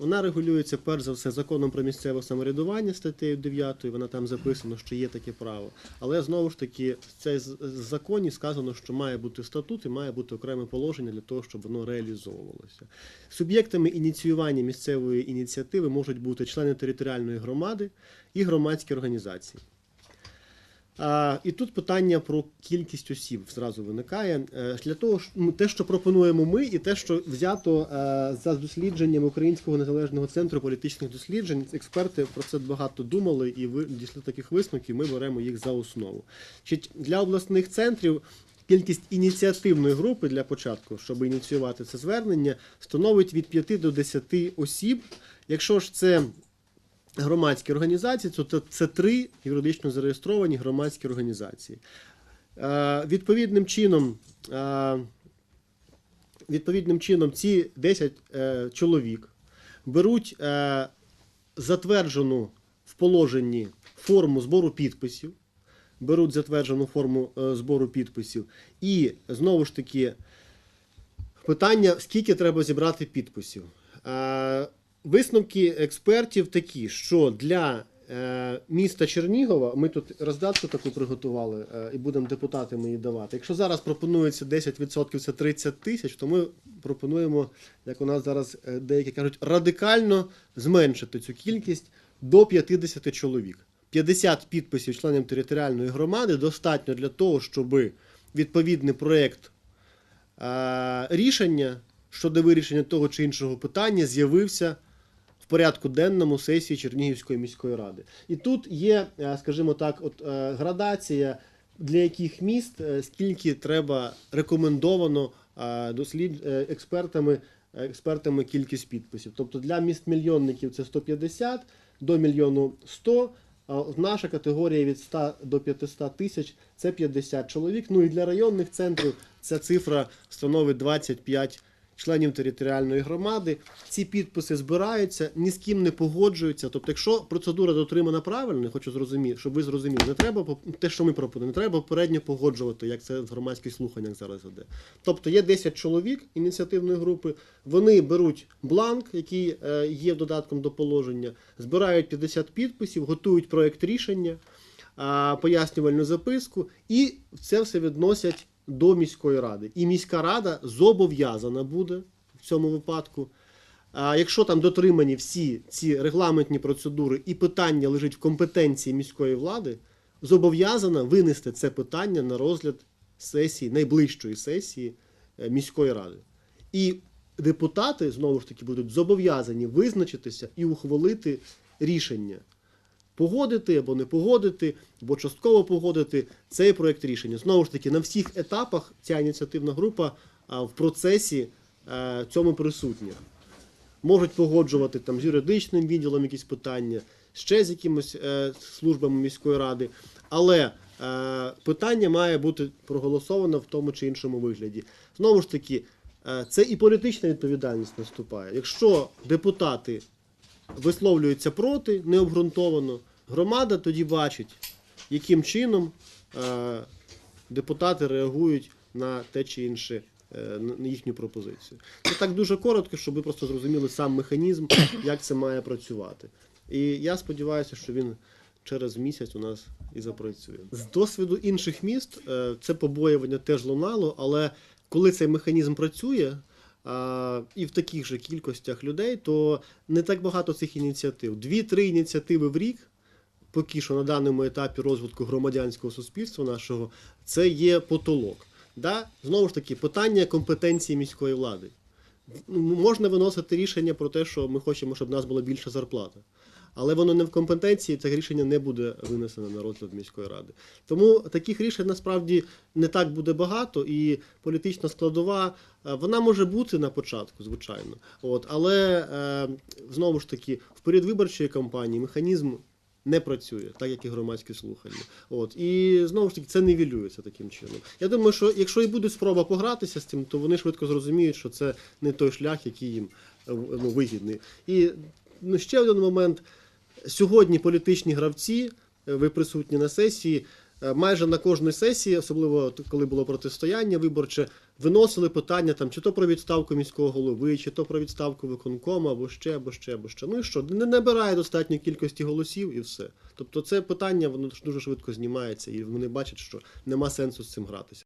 Вона регулюється перш за все законом про місцеве самоврядування статтею 9, вона там записано, що є таке право. Але знову ж таки, в цей законі сказано, що має бути статут і має бути окреме положення для того, щоб воно реалізовувалося. Суб'єктами ініціювання місцевої ініціативи можуть бути члени територіальної громади і громадські організації. І тут питання про кількість осіб зразу виникає. Е, Для того ну, те, що пропонуємо ми, і те, що взято е, за дослідженням Українського незалежного центру політичних досліджень, експерти про це багато думали і дійшли таких висновків. Ми беремо їх за основу. Для обласних центрів кількість ініціативної групи для початку, щоб ініціювати це звернення, становить від 5 до 10 осіб. Якщо ж це громадські організації, це- це три юридично зареєстровані громадські організації. Е, Відповідним чином, е, відповідним чином ці 10 е, чоловік беруть затверджену в положенні форму збору підписів, беруть затверджену форму збору підписів, і знову ж таки питання: скільки треба зібрати підписів. Висновки експертів такі, що для е, міста Чернігова ми тут роздатку таку приготували е, і будемо депутатам її давати. Якщо зараз пропонується 10% це 30 тисяч, то ми пропонуємо, як у нас зараз е, деякі кажуть, радикально зменшити цю кількість до 50 чоловік. 50 підписів членів територіальної громади достатньо для того, щоб відповідний проєкт рішення щодо вирішення того чи іншого питання з'явився порядку денному сесії Чернігівської міської ради. І тут є, е, скажімо так, от е, градація для яких міст, е, скільки треба рекомендовано дослід експертами. Експертами кількість підписів. Тобто для міст мільйонників це 150 до мільйону 100, наша категорія від 100 до 500 тисяч це 50 чоловік. Ну і для районних центрів ця цифра становить 25 членів територіальної громади. Ці підписи збираються, ні з ким не погоджуються. Тобто, якщо процедура дотримана правильно, хочу зрозуміти, щоб ви зрозуміли, не треба те, що ми пропонуємо, не треба попередньо погоджувати, як це в громадських слуханнях зараз іде. Тобто є 10 чоловік ініціативної групи, вони беруть бланк, який е, є додатком до положення, збирають 50 підписів, готують проект рішення, пояснювальну записку, і це все відносять до міської ради. І міська рада зобов'язана буде в цьому випадку. Якщо там дотримані всі ці регламентні процедури і питання лежить в компетенції міської влади, зобов'язана винести це питання на розгляд сесії, найближчої сесії е, міської ради. І депутати знову ж таки будуть зобов'язані визначитися і ухвалити рішення погодити або не погодити, або частково погодити цей проект рішення. Знову ж таки, на всіх етапах ця ініціативна група в процесі е, цьому присутня. Можуть погоджувати там з юридичним відділом якісь питання, ще з якимись е, службами міської ради, але е, питання має бути проголосовано в тому чи іншому вигляді. Знову ж таки, е, це і політична відповідальність наступає. Якщо депутати висловлюються проти необґрунтовано, громада тоді бачить, яким чином е, депутати реагують на те чи інше. е, На їхню пропозицію. Це так дуже коротко, щоб ви просто зрозуміли сам механізм, як це має працювати. І я сподіваюся, що він через місяць у нас і запрацює. З досвіду інших міст е, це побоювання теж лунало, але коли цей механізм працює, і в таких же кількостях людей, то не так багато цих ініціатив. Дві-три ініціативи в рік, поки що на даному етапі розвитку громадянського суспільства нашого, це є потолок. Да? Знову ж таки, питання компетенції міської влади. Ну, Можна виносити рішення про те, що ми хочемо, щоб в нас була більша зарплата. Але воно не в компетенції, це рішення не буде винесено на розгляд міської ради. Тому таких рішень насправді не так буде багато, і політична складова е, вона може бути на початку, звичайно. От, але е, знову ж таки, в період виборчої кампанії механізм не працює, так як і громадські слухання. От і знову ж таки це нівелюється таким чином. Я думаю, що якщо і буде спроба погратися з цим, то вони швидко зрозуміють, що це не той шлях, який їм е, ну, вигідний. І ну, ще один момент. Сьогодні політичні гравці, е, ви присутні на сесії, майже на кожній сесії, особливо коли було протистояння виборче, виносили питання там, чи то про відставку міського голови, чи то про відставку виконкома, або ще, або ще, або ще. Ну і що, не набирає достатньої кількості голосів і все. Тобто це питання воно дуже швидко знімається, і вони бачать, що нема сенсу з цим гратися.